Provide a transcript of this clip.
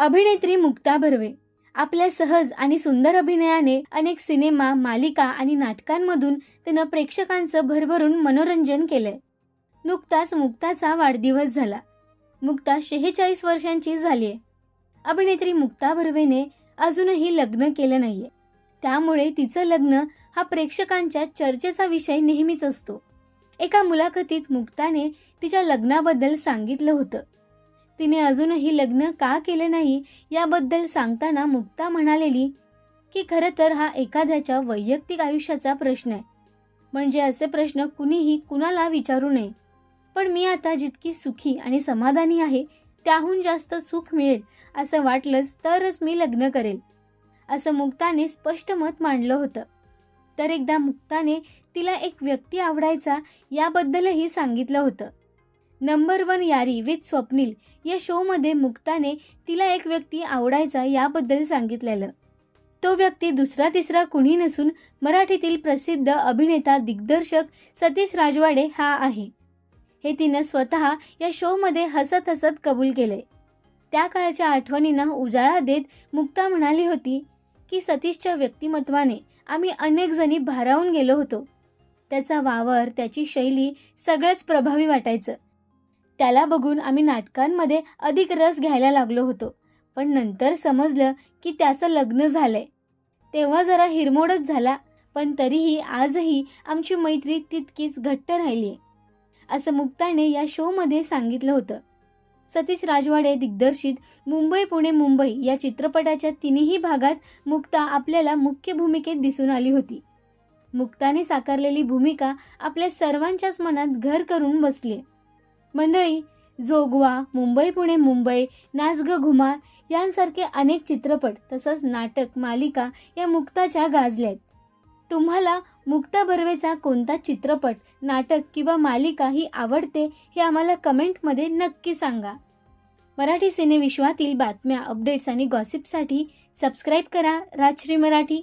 अभिनेत्री मुक्ता भरवे आपल्या सहज आणि सुंदर अभिनयाने अनेक सिनेमा मालिका आणि नाटकांमधून तिनं प्रेक्षकांचं भरभरून मनोरंजन केलंय. नुकताच मुक्ताचा वाढदिवस झाला. मुक्ता शेहेचाळीस वर्षांची झालीय. अभिनेत्री मुक्ता बर्वेने अजूनही लग्न केलं नाहीये. त्यामुळे तिचं लग्न हा प्रेक्षकांच्या चर्चेचा विषय नेहमीच असतो. एका मुलाखतीत मुक्ताने तिच्या लग्नाबद्दल सांगितलं होतं. तिने अजूनही लग्न का केले नाही याबद्दल सांगताना मुक्ता म्हणालेली की खरं तर हा एखाद्याच्या वैयक्तिक आयुष्याचा प्रश्न आहे. म्हणजे असे प्रश्न कुणीही कुणाला विचारू नये. पण मी आता जितकी सुखी आणि समाधानी आहे त्याहून जास्त सुख मिळेल असं वाटलंच तरच मी लग्न करेल. असं मुक्ताने स्पष्ट मत मांडलं होतं. तर एकदा मुक्ताने तिला एक व्यक्ती आवडायचा याबद्दलही सांगितलं होतं. Number one Yaari with Swapnil. या शोमध्ये मुक्ताने तिला एक व्यक्ती आवडायचा याबद्दल सांगितलेलं. तो व्यक्ती दुसरा तिसरा कुणी नसून मराठीतील प्रसिद्ध अभिनेता दिग्दर्शक सतीश राजवाडे हा आहे. हे तिनं स्वतः या शोमध्ये हसत हसत कबूल केले. त्या काळच्या आठवणींना उजाळा देत मुक्ता म्हणाली होती की सतीशच्या व्यक्तिमत्वाने आम्ही अनेक जणी भारावून गेलो होतो. त्याचा वावर त्याची शैली सगळंच प्रभावी वाटायचं. त्याला बघून आम्ही नाटकांमध्ये अधिक रस घ्यायला लागलो होतो. पण नंतर समजलं की त्याचं लग्न झालंय. तेव्हा जरा हिरमोडच झाला पण तरीही आजही आमची मैत्री तितकीच घट्ट राहिली असं मुक्ताने या शोमध्ये सांगितलं होतं. सतीश राजवाडे दिग्दर्शित मुंबई पुणे मुंबई या चित्रपटाच्या तिन्ही भागात मुक्ता आपल्याला मुख्य भूमिकेत दिसून आली होती. मुक्ताने साकारलेली भूमिका आपल्या सर्वांच्याच मनात घर करून बसली मंडळी जोगवा मुंबई पुणे मुंबई नाच ग घुमा यांसारखे अनेक चित्रपट तसंच नाटक मालिका या मुक्ताच्या गाजल्यात तुम्हाला मुक्ता बर्वेचा कोणता चित्रपट नाटक किंवा मालिका ही आवडते हे आम्हाला कमेंटमध्ये नक्की सांगा. मराठी सिनेविश्वातील बातम्या अपडेट्स आणि गॉसिपसाठी सबस्क्राईब करा राजश्री मराठी.